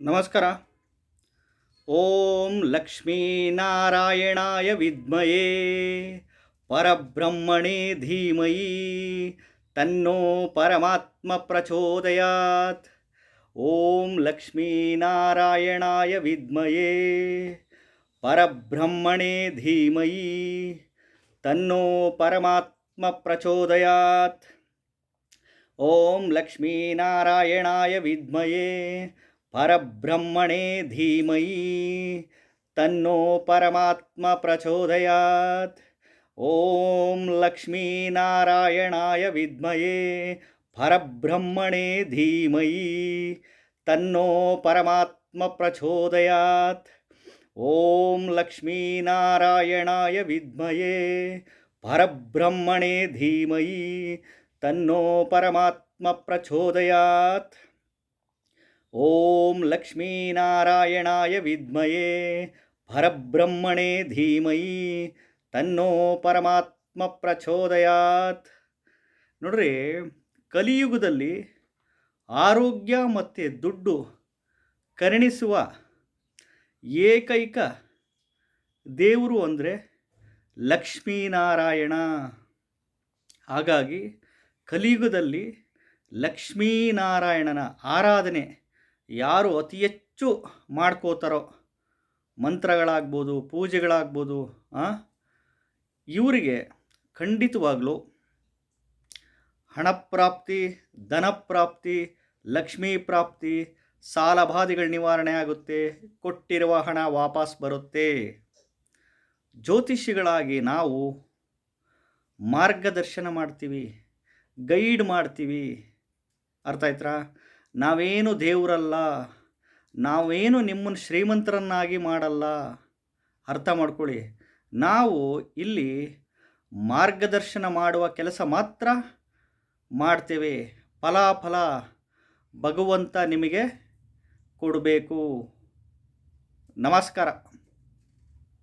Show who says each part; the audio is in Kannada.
Speaker 1: नमस्कार. ओम लक्ष्मीनारायणाय विद्मये परब्रह्मणे धीमयी तन्नो परमात्म प्रचोदयात. ओम लक्ष्मीनारायणाय विद्मये परब्रह्मणे धीमयी तन्नो परमात्म प्रचोदयात. ओम लक्ष्मीनारायणाय विद्मये परब्रह्मणे धीमही तन्नो परमात्मप्रचोदयात् ॐ लक्ष्मीनारायणाय विद्महे परब्रह्मणे धीमही तन्नो परमात्मप्रचोदयात् ॐ लक्ष्मीनारायणाय विद्महे परब्रह्मणे धीमही तन्नो परमात्मप्रचोदयात् ಓಂ ಲಕ್ಷ್ಮೀನಾರಾಯಣಾಯ ವಿದ್ಮಯೇ, ಪರಬ್ರಹ್ಮಣೇ ಧೀಮಯಿ ತನ್ನೋ ಪರಮಾತ್ಮ ಪ್ರಚೋದಯಾತ್. ನೋಡ್ರಿ, ಕಲಿಯುಗದಲ್ಲಿ ಆರೋಗ್ಯ ಮತ್ತು ದುಡ್ಡು ಕರುಣಿಸುವ ಏಕೈಕ ದೇವರು ಅಂದರೆ ಲಕ್ಷ್ಮೀನಾರಾಯಣ. ಹಾಗಾಗಿ ಕಲಿಯುಗದಲ್ಲಿ ಲಕ್ಷ್ಮೀನಾರಾಯಣನ ಆರಾಧನೆ ಯಾರು ಅತಿ ಹೆಚ್ಚು ಮಾಡ್ಕೋತಾರೋ ಮಂತ್ರಗಳಾಗ್ಬೋದು, ಪೂಜೆಗಳಾಗ್ಬೋದು ಇವರಿಗೆ ಖಂಡಿತವಾಗಲೂ ಹಣಪ್ರಾಪ್ತಿ, ಧನಪ್ರಾಪ್ತಿ, ಲಕ್ಷ್ಮೀ ಪ್ರಾಪ್ತಿ ಸಾಲಬಾಧೆಗಳ ನಿವಾರಣೆ ಆಗುತ್ತೆ, ಕೊಟ್ಟಿರುವ ಹಣ ವಾಪಸ್ ಬರುತ್ತೆ. ಜ್ಯೋತಿಷಿಗಳಾಗಿ ನಾವು ಮಾರ್ಗದರ್ಶನ ಮಾಡ್ತೀವಿ, ಗೈಡ್ ಮಾಡ್ತೀವಿ. ಅರ್ಥ ಆಯ್ತಾ ನಾವೇನು ದೇವರಲ್ಲ, ನಾವೇನು ನಿಮ್ಮನ್ನು ಶ್ರೀಮಂತರನ್ನಾಗಿ ಮಾಡಲ್ಲ? ಅರ್ಥ ಮಾಡ್ಕೊಳ್ಳಿ. ನಾವು ಇಲ್ಲಿ ಮಾರ್ಗದರ್ಶನ ಮಾಡುವ ಕೆಲಸ ಮಾತ್ರ ಮಾಡ್ತೇವೆ. ಫಲಾಫಲ ಭಗವಂತ ನಿಮಗೆ ಕೊಡಬೇಕು. ನಮಸ್ಕಾರ.